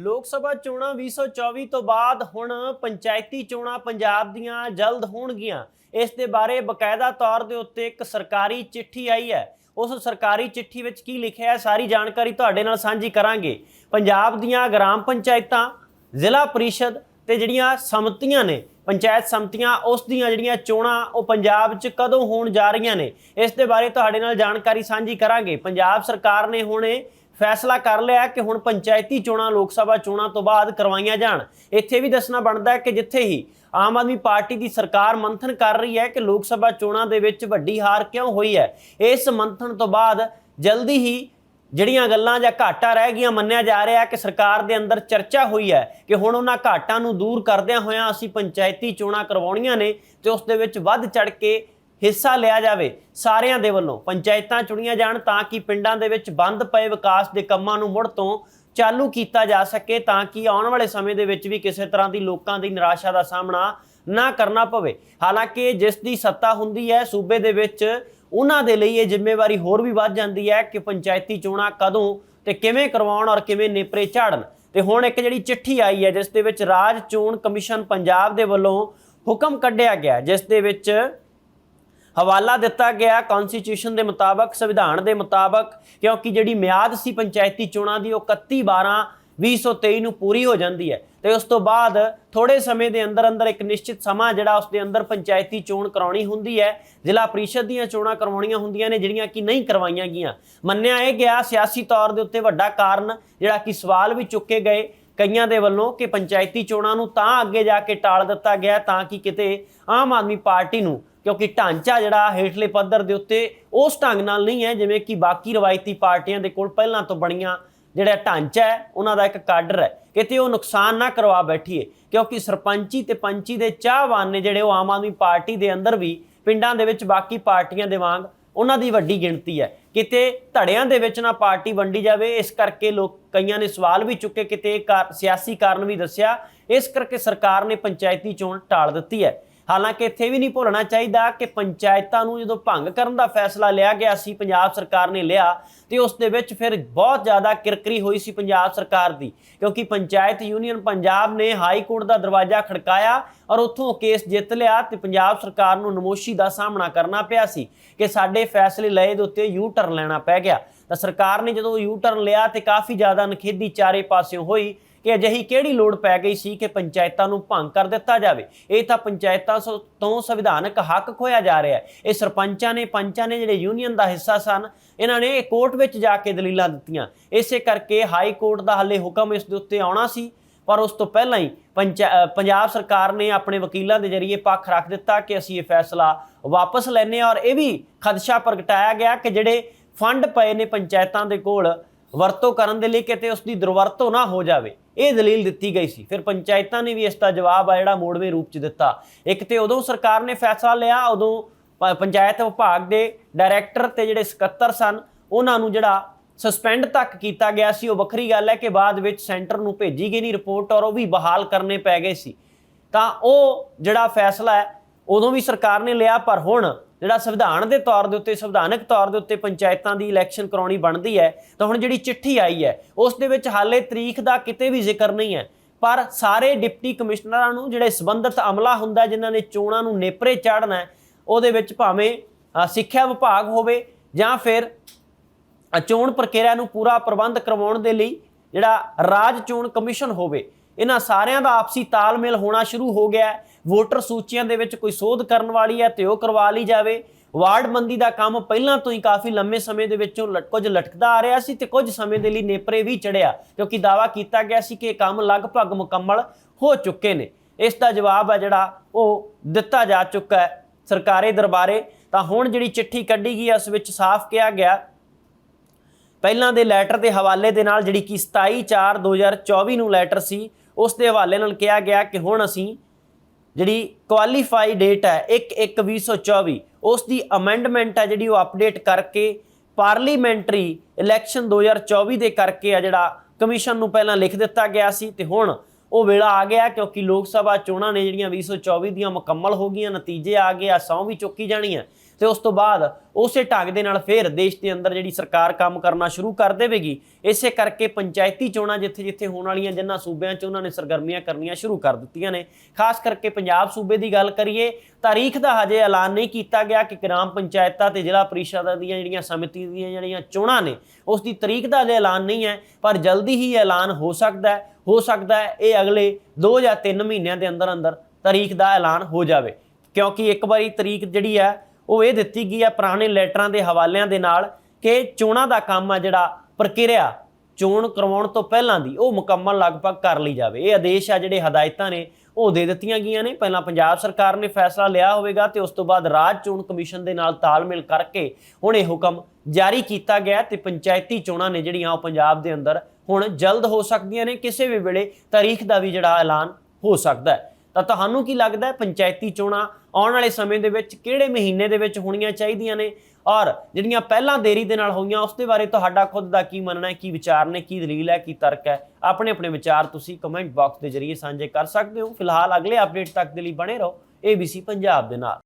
ਲੋਕ ਸਭਾ ਚੋਣਾਂ 2024 ਤੋਂ ਬਾਅਦ ਹੁਣ ਪੰਚਾਇਤੀ ਚੋਣਾਂ ਪੰਜਾਬ ਦੀਆਂ ਜਲਦ ਹੋਣਗੀਆਂ। ਇਸ ਦੇ ਬਾਰੇ ਬਕਾਇਦਾ ਤੌਰ ਦੇ ਉੱਤੇ ਇੱਕ ਸਰਕਾਰੀ ਚਿੱਠੀ ਆਈ ਹੈ। ਉਸ ਸਰਕਾਰੀ ਚਿੱਠੀ ਵਿੱਚ ਕੀ ਲਿਖਿਆ ਹੈ, ਸਾਰੀ ਜਾਣਕਾਰੀ ਤੁਹਾਡੇ ਨਾਲ ਸਾਂਝੀ ਕਰਾਂਗੇ। ਪੰਜਾਬ ਦੀਆਂ ਗ੍ਰਾਮ ਪੰਚਾਇਤਾਂ, ਜ਼ਿਲ੍ਹਾ ਪਰਿਸ਼ਦ ਤੇ ਜਿਹੜੀਆਂ ਸਮਤੀਆਂ ਨੇ, ਪੰਚਾਇਤ ਸਮਤੀਆਂ, ਉਸ ਦੀਆਂ ਜਿਹੜੀਆਂ ਚੋਣਾਂ, ਉਹ ਪੰਜਾਬ 'ਚ ਕਦੋਂ ਹੋਣ ਜਾ ਰਹੀਆਂ ਨੇ? ਇਸ ਦੇ ਬਾਰੇ ਤੁਹਾਡੇ ਨਾਲ ਜਾਣਕਾਰੀ ਸਾਂਝੀ ਕਰਾਂਗੇ। ਪੰਜਾਬ ਸਰਕਾਰ ਨੇ ਹੁਣੇ ਫੈਸਲਾ ਕਰ ਲਿਆ ਕਿ ਹੁਣ ਪੰਚਾਇਤੀ ਚੋਣਾਂ, ਲੋਕ ਸਭਾ ਚੋਣਾਂ ਤੋਂ ਬਾਅਦ ਕਰਵਾਈਆਂ ਜਾਣ। ਇੱਥੇ ਵੀ ਦੱਸਣਾ ਬਣਦਾ ਹੈ ਕਿ ਜਿੱਥੇ ਹੀ ਆਮ ਆਦਮੀ ਪਾਰਟੀ ਦੀ ਸਰਕਾਰ ਮੰਥਨ ਕਰ ਰਹੀ ਹੈ ਕਿ ਲੋਕ ਸਭਾ ਚੋਣਾਂ ਦੇ ਵਿੱਚ ਵੱਡੀ ਹਾਰ ਕਿਉਂ ਹੋਈ ਹੈ, ਇਸ ਮੰਥਨ ਤੋਂ ਬਾਅਦ ਜਲਦੀ ਹੀ ਜਿਹੜੀਆਂ ਗੱਲਾਂ ਜਾਂ ਘਾਟਾ ਰਹਿ ਗਈਆਂ ਮੰਨਿਆ ਜਾ ਰਿਹਾ ਕਿ ਸਰਕਾਰ ਦੇ ਅੰਦਰ ਚਰਚਾ ਹੋਈ ਹੈ ਕਿ ਹੁਣ ਉਹਨਾਂ ਘਾਟਾਂ ਨੂੰ ਦੂਰ ਕਰਦਿਆਂ ਹੋਇਆਂ ਅਸੀਂ ਪੰਚਾਇਤੀ ਚੋਣਾਂ ਕਰਵਾਉਣੀਆਂ ਨੇ ਤੇ ਉਸ ਦੇ ਵਿੱਚ ਵੱਧ ਚੜ ਕੇ ਹਿੱਸਾ ਲਿਆ ਜਾਵੇ ਸਾਰਿਆਂ ਦੇ ਵੱਲੋਂ। ਪੰਚਾਇਤਾਂ ਚੁਣੀਆਂ ਜਾਣ ਤਾਂ ਕਿ ਪਿੰਡਾਂ ਦੇ ਵਿੱਚ ਬੰਦ ਪਏ ਵਿਕਾਸ ਦੇ ਕੰਮਾਂ ਨੂੰ ਮੁੜ ਤੋਂ ਚਾਲੂ ਕੀਤਾ ਜਾ ਸਕੇ ਤਾਂ ਕਿ ਆਉਣ ਵਾਲੇ ਸਮੇਂ ਦੇ ਵਿੱਚ ਵੀ ਕਿਸੇ ਤਰ੍ਹਾਂ ਦੀ ਲੋਕਾਂ ਦੀ ਨਿਰਾਸ਼ਾ ਦਾ ਸਾਹਮਣਾ ਨਾ ਕਰਨਾ ਪਵੇ। ਹਾਲਾਂਕਿ ਜਿਸ ਦੀ ਸੱਤਾ ਹੁੰਦੀ ਹੈ, ਸੂਬੇ ਦੇ ਵਿੱਚ ਉਹਨਾਂ ਦੇ ਲਈ ਇਹ ਜ਼ਿੰਮੇਵਾਰੀ ਹੋਰ ਵੀ ਵੱਧ ਜਾਂਦੀ ਹੈ ਕਿ ਪੰਚਾਇਤੀ ਚੋਣਾਂ ਕਦੋਂ ਤੇ ਕਿਵੇਂ ਕਰਵਾਉਣ ਔਰ ਕਿਵੇਂ ਨੇਪਰੇ ਝਾੜਨ। ਤੇ ਹੁਣ ਇੱਕ ਜਿਹੜੀ ਚਿੱਠੀ ਆਈ ਹੈ, ਜਿਸ ਦੇ ਵਿੱਚ ਰਾਜ ਚੋਣ ਕਮਿਸ਼ਨ ਪੰਜਾਬ ਦੇ ਵੱਲੋਂ ਹੁਕਮ ਕੱਢਿਆ ਗਿਆ ਜਿਸ ਦੇ ਵਿੱਚ ਹਵਾਲਾ ਦਿੱਤਾ ਗਿਆ ਕਨਸਟੀਟਿਊਸ਼ਨ ਦੇ ਮੁਤਾਬਕ, ਸੰਵਿਧਾਨ ਦੇ ਮੁਤਾਬਕ, ਕਿਉਂਕਿ ਜਿਹੜੀ ਮਿਆਦ ਸੀ ਪੰਚਾਇਤੀ ਚੋਣਾਂ ਦੀ, ਉਹ 31 12 2023 ਨੂੰ ਪੂਰੀ ਹੋ ਜਾਂਦੀ ਹੈ। ਤੇ ਉਸ ਤੋਂ ਬਾਅਦ ਥੋੜੇ ਸਮੇਂ ਦੇ ਅੰਦਰ ਅੰਦਰ ਇੱਕ ਨਿਸ਼ਚਿਤ ਸਮਾਂ ਜਿਹੜਾ ਉਸ ਦੇ ਅੰਦਰ ਪੰਚਾਇਤੀ ਚੋਣ ਕਰਾਉਣੀ ਹੁੰਦੀ ਹੈ। ਜ਼ਿਲ੍ਹਾ ਪ੍ਰੀਸ਼ਦ ਦੀਆਂ ਚੋਣਾਂ ਕਰਵਾਉਣੀਆਂ ਹੁੰਦੀਆਂ ਨੇ, ਜਿਹੜੀਆਂ ਕਿ ਨਹੀਂ ਕਰਵਾਈਆਂ ਗਈਆਂ। ਮੰਨਿਆ ਇਹ ਗਿਆ, ਸਿਆਸੀ ਤੌਰ ਦੇ ਉੱਤੇ ਵੱਡਾ ਕਾਰਨ ਜਿਹੜਾ ਕਿ ਸਵਾਲ ਵੀ ਚੁੱਕੇ ਗਏ ਕਈਆਂ ਦੇ ਵੱਲੋਂ ਕਿ ਪੰਚਾਇਤੀ ਚੋਣਾਂ ਨੂੰ ਤਾਂ ਅੱਗੇ ਜਾ ਕੇ ਟਾਲ ਦਿੱਤਾ ਗਿਆ ਤਾਂ ਕਿ ਕਿਤੇ ਆਮ ਆਦਮੀ ਪਾਰਟੀ ਨੂੰ ਕਿਉਂਕਿ ਢਾਂਚਾ ਜਿਹੜਾ ਹੇਠਲੇ ਪੱਧਰ ਦੇ ਉੱਤੇ ਉਸ ਢੰਗ ਨਾਲ ਨਹੀਂ ਹੈ, ਜਿਵੇਂ ਕਿ ਬਾਕੀ ਰਵਾਇਤੀ ਪਾਰਟੀਆਂ ਦੇ ਕੋਲ ਪਹਿਲਾਂ ਤੋਂ ਬਣੀਆਂ ਜਿਹੜਾ ਢਾਂਚਾ ਹੈ, ਉਹਨਾਂ ਦਾ ਇੱਕ ਕਾਡਰ ਹੈ। ਕਿਤੇ ਉਹ ਨੁਕਸਾਨ ਨਾ ਕਰਵਾ ਬੈਠੀਏ, ਕਿਉਂਕਿ ਸਰਪੰਚੀ ਤੇ ਪੰਚੀ ਦੇ ਚਾਹਵਾਨ ਨੇ ਜਿਹੜੇ ਉਹ ਆਮ ਆਦਮੀ ਪਾਰਟੀ ਦੇ ਅੰਦਰ ਵੀ ਪਿੰਡਾਂ ਦੇ ਵਿੱਚ ਬਾਕੀ ਪਾਰਟੀਆਂ ਦੇ ਵਾਂਗ ਉਹਨਾਂ ਦੀ ਵੱਡੀ ਗਿਣਤੀ ਹੈ। ਕਿਤੇ ਧੜਿਆਂ ਦੇ ਵਿੱਚ ਨਾ ਪਾਰਟੀ ਵੰਡੀ ਜਾਵੇ, ਇਸ ਕਰਕੇ ਲੋਕ ਕਈਆਂ ਨੇ ਸਵਾਲ ਵੀ ਚੁੱਕੇ, ਕਿਤੇ ਇਹ ਕਾਰ- ਸਿਆਸੀ ਕਾਰਨ ਵੀ ਦੱਸਿਆ। ਇਸ ਕਰਕੇ ਸਰਕਾਰ ਨੇ ਪੰਚਾਇਤੀ ਚੋਣ ਟਾਲ ਦਿੱਤੀ ਹੈ। ਹਾਲਾਂਕਿ ਇੱਥੇ ਵੀ ਨਹੀਂ ਭੁੱਲਣਾ ਚਾਹੀਦਾ ਕਿ ਪੰਚਾਇਤਾਂ ਨੂੰ ਜਦੋਂ ਭੰਗ ਕਰਨ ਦਾ ਫੈਸਲਾ ਲਿਆ ਗਿਆ ਸੀ ਪੰਜਾਬ ਸਰਕਾਰ ਨੇ ਲਿਆ, ਤੇ ਉਸ ਦੇ ਵਿੱਚ ਫਿਰ ਬਹੁਤ ਜ਼ਿਆਦਾ ਕਿਰਕਰੀ ਹੋਈ ਸੀ ਪੰਜਾਬ ਸਰਕਾਰ ਦੀ, ਕਿਉਂਕਿ ਪੰਚਾਇਤ ਯੂਨੀਅਨ ਪੰਜਾਬ ਨੇ ਹਾਈ ਕੋਰਟ ਦਾ ਦਰਵਾਜ਼ਾ ਖੜਕਾਇਆ ਔਰ ਉੱਥੋਂ ਕੇਸ ਜਿੱਤ ਲਿਆ ਤੇ ਪੰਜਾਬ ਸਰਕਾਰ ਨੂੰ ਨਮੋਸ਼ੀ ਦਾ ਸਾਹਮਣਾ ਕਰਨਾ ਪਿਆ ਸੀ ਕਿ ਸਾਡੇ ਫੈਸਲੇ ਲਏ ਦੇ ਉੱਤੇ ਯੂ ਟਰਨ ਲੈਣਾ ਪੈ ਗਿਆ। ਤਾਂ ਸਰਕਾਰ ਨੇ ਜਦੋਂ ਯੂ ਟਰਨ ਲਿਆ ਤੇ ਕਾਫੀ ਜ਼ਿਆਦਾ ਨਖੇਦੀ ਚਾਰੇ ਪਾਸਿਓਂ ਹੋਈ ਕਿ ਅਜਿਹੀ ਕਿਹੜੀ ਲੋੜ ਪੈ ਗਈ ਸੀ ਕਿ ਪੰਚਾਇਤਾਂ ਨੂੰ ਭੰਗ ਕਰ ਦਿੱਤਾ ਜਾਵੇ? ਇਹ ਤਾਂ ਪੰਚਾਇਤਾਂ ਸੋ- ਤੋਂ ਸੰਵਿਧਾਨਕ ਹੱਕ ਖੋਇਆ ਜਾ ਰਿਹਾ ਹੈ। ਇਹ ਸਰਪੰਚਾਂ ਨੇ, ਪੰਚਾਂ ਨੇ ਜਿਹੜੇ ਯੂਨੀਅਨ ਦਾ ਹਿੱਸਾ ਸਨ, ਇਹਨਾਂ ਨੇ ਇਹ ਕੋਰਟ ਵਿੱਚ ਜਾ ਕੇ ਦਲੀਲਾਂ ਦਿੱਤੀਆਂ। ਇਸੇ ਕਰਕੇ ਹਾਈ ਕੋਰਟ ਦਾ ਹੱਲੇ ਹੁਕਮ ਇਸ ਦੇ ਉੱਤੇ ਆਉਣਾ ਸੀ, ਪਰ ਉਸ ਤੋਂ ਪਹਿਲਾਂ ਹੀ ਪੰਚਾ- ਪੰਜਾਬ ਸਰਕਾਰ ਨੇ ਆਪਣੇ ਵਕੀਲਾਂ ਦੇ ਜ਼ਰੀਏ ਪੱਖ ਰੱਖ ਦਿੱਤਾ ਕਿ ਅਸੀਂ ਇਹ ਫੈਸਲਾ ਵਾਪਸ ਲੈਨੇ ਔਰ ਇਹ ਵੀ ਖਦਸ਼ਾ ਪ੍ਰਗਟਾਇਆ ਗਿਆ ਕਿ ਜਿਹੜੇ ਫੰਡ ਪਏ ਨੇ ਪੰਚਾਇਤਾਂ ਦੇ ਕੋਲ, ਵਰਤੋਂ ਕਰਨ ਦੇ ਲਈ ਕਿਤੇ ਉਸ ਦੀ ਦੁਰਵਰਤੋਂ ਨਾ ਹੋ ਜਾਵੇ। ਇਹ ਦਲੀਲ ਦਿੱਤੀ ਗਈ ਸੀ। ਫਿਰ ਪੰਚਾਇਤਾਂ ਨੇ ਵੀ ਇਸ ਦਾ ਜਵਾਬ ਆ ਜਿਹੜਾ ਮੋੜਵੇਂ ਰੂਪ ਚ ਦਿੱਤਾ। ਇੱਕ ਤੇ ਉਦੋਂ ਸਰਕਾਰ ਨੇ ਫੈਸਲਾ ਲਿਆ, ਉਦੋਂ ਪ- ਪੰਚਾਇਤ ਵਿਭਾਗ ਦੇ ਡਾਇਰੈਕਟਰ ਤੇ ਜਿਹੜੇ ਸਕੱਤਰ ਸਨ, ਉਹਨਾਂ ਨੂੰ ਜਿਹੜਾ ਸਸਪੈਂਡ ਤੱਕ ਕੀਤਾ ਗਿਆ ਸੀ। ਉਹ ਵੱਖਰੀ ਗੱਲ ਹੈ ਕਿ ਬਾਅਦ ਵਿੱਚ ਸੈਂਟਰ ਨੂੰ ਭੇਜੀ ਗਈ ਨਹੀਂ ਰਿਪੋਰਟ ਔਰ ਉਹ ਵੀ ਬਹਾਲ ਕਰਨੇ ਪੈ ਗਏ ਸੀ। ਤਾਂ ਉਹ ਜਿਹੜਾ ਫੈਸਲਾ ਹੈ, ਉਦੋਂ ਵੀ ਸਰਕਾਰ ਨੇ ਲਿਆ, ਪਰ ਹੁਣ ਜਿਹੜਾ ਸੰਵਿਧਾਨ ਦੇ ਤੌਰ ਦੇ ਉੱਤੇ, ਸੰਵਿਧਾਨਕ ਤੌਰ ਦੇ ਉੱਤੇ ਪੰਚਾਇਤਾਂ ਦੀ ਇਲੈਕਸ਼ਨ ਕਰਾਉਣੀ ਬਣਦੀ ਹੈ, ਤਾਂ ਹੁਣ ਜਿਹੜੀ ਚਿੱਠੀ ਆਈ ਹੈ, ਉਸ ਦੇ ਵਿੱਚ ਹਾਲੇ ਤਰੀਕ ਦਾ ਕਿਤੇ ਵੀ ਜ਼ਿਕਰ ਨਹੀਂ ਹੈ। ਪਰ ਸਾਰੇ ਡਿਪਟੀ ਕਮਿਸ਼ਨਰਾਂ ਨੂੰ ਜਿਹੜੇ ਸੰਬੰਧਿਤ ਅਮਲਾ ਹੁੰਦਾ, ਜਿਨ੍ਹਾਂ ਨੇ ਚੋਣਾਂ ਨੂੰ ਨੇਪਰੇ ਚਾੜਨਾ ਉਹਦੇ ਵਿੱਚ ਭਾਵੇਂ ਸਿੱਖਿਆ ਵਿਭਾਗ ਹੋਵੇ ਜਾਂ ਫਿਰ ਚੋਣ ਪ੍ਰਕਿਰਿਆ ਨੂੰ ਪੂਰਾ ਪ੍ਰਬੰਧ ਕਰਵਾਉਣ ਦੇ ਲਈ ਜਿਹੜਾ ਰਾਜ ਚੋਣ ਕਮਿਸ਼ਨ ਹੋਵੇ ਇਹਨਾਂ ਸਾਰਿਆਂ ਦਾ ਆਪਸੀ ਤਾਲਮੇਲ ਹੋਣਾ ਸ਼ੁਰੂ ਹੋ ਗਿਆ ਵੋਟਰ ਸੂਚੀਆਂ ਦੇ ਵਿੱਚ ਕੋਈ ਸੋਧ ਕਰਨ ਵਾਲੀ ਹੈ ਤੇ ਉਹ ਕਰਵਾ ਲਈ ਜਾਵੇ। ਵਾਰਡ ਮੰਦੀ ਦਾ ਕੰਮ ਪਹਿਲਾਂ ਤੋਂ ਹੀ ਕਾਫੀ ਲੰਮੇ ਸਮੇਂ ਦੇ ਵਿੱਚੋਂ ਲਟ- ਕੁਝ ਲਟਕਦਾ ਆ ਰਿਹਾ ਸੀ ਤੇ ਕੁਝ ਸਮੇਂ ਦੇ ਲਈ ਨੇਪਰੇ ਵੀ ਚੜਿਆ ਕਿਉਂਕਿ ਦਾਵਾ ਕੀਤਾ ਗਿਆ ਸੀ ਕਿ ਇਹ ਕੰਮ ਲਗਭਗ ਮੁਕੰਮਲ ਹੋ ਚੁੱਕੇ ਨੇ। ਇਸ ਦਾ ਜਵਾਬ ਹੈ ਜਿਹੜਾ ਉਹ ਦਿੱਤਾ ਜਾ ਚੁੱਕਾ ਹੈ ਸਰਕਾਰੀ ਦਰਬਾਰੇ। ਤਾਂ ਹੁਣ ਜਿਹੜੀ ਚਿੱਠੀ ਕੱਢੀ ਗਈ ਹੈ, ਉਸ ਵਿੱਚ ਸਾਫ਼ ਕਿਹਾ ਗਿਆ ਪਹਿਲਾਂ ਦੇ ਲੈਟਰ ਦੇ ਹਵਾਲੇ ਦੇ ਨਾਲ ਜਿਹੜੀ ਕਿ 27 4 2024 ਨੂੰ ਲੈਟਰ ਸੀ ਉਸ ਦੇ ਹਵਾਲੇ ਨਾਲ ਕਿਹਾ ਗਿਆ ਕਿ ਹੁਣ ਅਸੀਂ ਜਿਹੜੀ ਕੁਆਲੀਫਾਈ ਡੇਟ ਹੈ 1 1 2024 ਉਸ ਦੀ ਅਮੈਂਡਮੈਂਟ ਹੈ ਜਿਹੜੀ ਉਹ ਅਪਡੇਟ ਕਰਕੇ ਪਾਰਲੀਮੈਂਟਰੀ ਇਲੈਕਸ਼ਨ 2024 ਦੇ ਕਰਕੇ ਆ ਜਿਹੜਾ ਕਮਿਸ਼ਨ ਨੂੰ ਪਹਿਲਾਂ ਲਿਖ ਦਿੱਤਾ ਗਿਆ ਸੀ ਤੇ ਹੁਣ ਉਹ ਵੇਲਾ ਆ ਗਿਆ ਕਿਉਂਕਿ ਲੋਕ ਸਭਾ ਚੋਣਾਂ ਨੇ ਜਿਹੜੀਆਂ 2024 ਦੀਆਂ ਮੁਕੰਮਲ ਹੋ ਗਈਆਂ, ਨਤੀਜੇ ਆ ਗਏ ਆ, ਸਹੁੰ ਵੀ ਚੁੱਕੀ ਜਾਣੀਆਂ ਤੇ ਉਸ ਤੋਂ ਬਾਅਦ ਉਸੇ ਢੰਗ ਦੇ ਨਾਲ ਫਿਰ ਦੇਸ਼ ਦੇ ਅੰਦਰ ਜਿਹੜੀ ਸਰਕਾਰ ਕੰਮ ਕਰਨਾ ਸ਼ੁਰੂ ਕਰ ਦੇਵੇਗੀ, ਇਸੇ ਕਰਕੇ ਪੰਚਾਇਤੀ ਚੋਣਾਂ ਜਿੱਥੇ-ਜਿੱਥੇ ਹੋਣ ਵਾਲੀਆਂ ਜਿਨ੍ਹਾਂ ਸੂਬਿਆਂ 'ਚ ਉਹਨਾਂ ਨੇ ਸਰਗਰਮੀਆਂ ਕਰਨੀਆਂ ਸ਼ੁਰੂ ਕਰ ਦਿੱਤੀਆਂ ਨੇ। ਖਾਸ ਕਰਕੇ ਪੰਜਾਬ ਸੂਬੇ ਦੀ ਗੱਲ ਕਰੀਏ, ਤਾਰੀਖ ਦਾ ਹਜੇ ਐਲਾਨ ਨਹੀਂ ਕੀਤਾ ਗਿਆ ਕਿ ਗ੍ਰਾਮ ਪੰਚਾਇਤਾਂ ਤੇ ਜ਼ਿਲ੍ਹਾ ਪ੍ਰੀਸ਼ਦਾਂ ਦੀਆਂ ਜਿਹੜੀਆਂ ਸਮਿਤੀ ਦੀਆਂ ਜਿਹੜੀਆਂ ਚੋਣਾਂ ਨੇ, ਉਸ ਦੀ ਤਾਰੀਖ ਦਾ ਹਜੇ ਐਲਾਨ ਨਹੀਂ ਹੈ, ਪਰ ਜਲਦੀ ਹੀ ਐਲਾਨ ਹੋ ਸਕਦਾ ਹੈ। ਹੋ ਸਕਦਾ ਹੈ ਇਹ ਅਗਲੇ 2 ਜਾਂ 3 ਮਹੀਨਿਆਂ ਦੇ ਅੰਦਰ ਅੰਦਰ ਤਾਰੀਖ ਦਾ ਐਲਾਨ ਹੋ ਜਾਵੇ। ਕਿਉਂਕਿ ਇੱਕ ਵਾਰੀ ਤਾਰੀਖ ਜਿਹੜੀ ਹੈ ਉਹ ਇਹ ਦਿੱਤੀ ਗਈ ਹੈ ਪੁਰਾਣੇ ਲੈਟਰਾਂ ਦੇ ਹਵਾਲਿਆਂ ਦੇ ਨਾਲ ਕਿ ਚੋਣਾਂ ਦਾ ਕੰਮ ਆ ਜਿਹੜਾ ਪ੍ਰਕਿਰਿਆ ਚੋਣ ਕਰਵਾਉਣ ਤੋਂ ਪਹਿਲਾਂ ਦੀ, ਉਹ ਮੁਕੰਮਲ ਲਗਭਗ ਕਰ ਲਈ ਜਾਵੇ। ਇਹ ਆਦੇਸ਼ ਆ ਜਿਹੜੇ ਹਦਾਇਤਾਂ ਨੇ, ਉਹ ਦੇ ਦਿੱਤੀਆਂ ਗਈਆਂ ਨੇ। ਪਹਿਲਾਂ ਪੰਜਾਬ ਸਰਕਾਰ ਨੇ ਫੈਸਲਾ ਲਿਆ ਹੋਵੇਗਾ ਤੇ ਉਸ ਤੋਂ ਬਾਅਦ ਰਾਜ ਚੋਣ ਕਮਿਸ਼ਨ ਦੇ ਨਾਲ ਤਾਲਮੇਲ ਕਰਕੇ ਹੁਣ ਇਹ ਹੁਕਮ ਜਾਰੀ ਕੀਤਾ ਗਿਆ ਤੇ ਪੰਚਾਇਤੀ ਚੋਣਾਂ ਨੇ ਜਿਹੜੀਆਂ ਉਹ ਪੰਜਾਬ ਦੇ ਅੰਦਰ ਹੁਣ ਜਲਦ ਹੋ ਸਕਦੀਆਂ ਨੇ। ਕਿਸੇ ਵੀ ਵੇਲੇ ਤਾਰੀਖ ਦਾ ਵੀ ਜਿਹੜਾ ਐਲਾਨ ਹੋ ਸਕਦਾ ਹੈ। ਤਾਂ ਤੁਹਾਨੂੰ ਕੀ ਲੱਗਦਾ ਹੈ ਪੰਚਾਇਤੀ ਚੋਣਾਂ ਆਉਣ ਵਾਲੇ ਸਮੇਂ ਦੇ ਵਿੱਚ ਕਿਹੜੇ ਮਹੀਨੇ ਦੇ ਵਿੱਚ ਹੋਣੀਆਂ ਚਾਹੀਦੀਆਂ ਨੇ? ਔਰ ਜਿਹੜੀਆਂ ਪਹਿਲਾਂ ਦੇਰੀ ਦੇ ਨਾਲ ਹੋਈਆਂ, ਉਸ ਦੇ ਬਾਰੇ ਤੁਹਾਡਾ ਖੁਦ ਦਾ ਕੀ ਮੰਨਣਾ ਹੈ, ਕੀ ਵਿਚਾਰ ਨੇ, ਕੀ ਦਲੀਲ ਹੈ, ਕੀ ਤਰਕ ਹੈ? ਆਪਣੇ ਆਪਣੇ ਵਿਚਾਰ ਤੁਸੀਂ ਕਮੈਂਟ ਬਾਕਸ ਦੇ ਜ਼ਰੀਏ ਸਾਂਝੇ ਕਰ ਸਕਦੇ ਹੋ। ਫਿਲਹਾਲ ਅਗਲੇ ਅਪਡੇਟ ਤੱਕ ਦੇ ਲਈ ਬਣੇ ਰਹੋ ABC ਪੰਜਾਬ ਦੇ ਨਾਲ।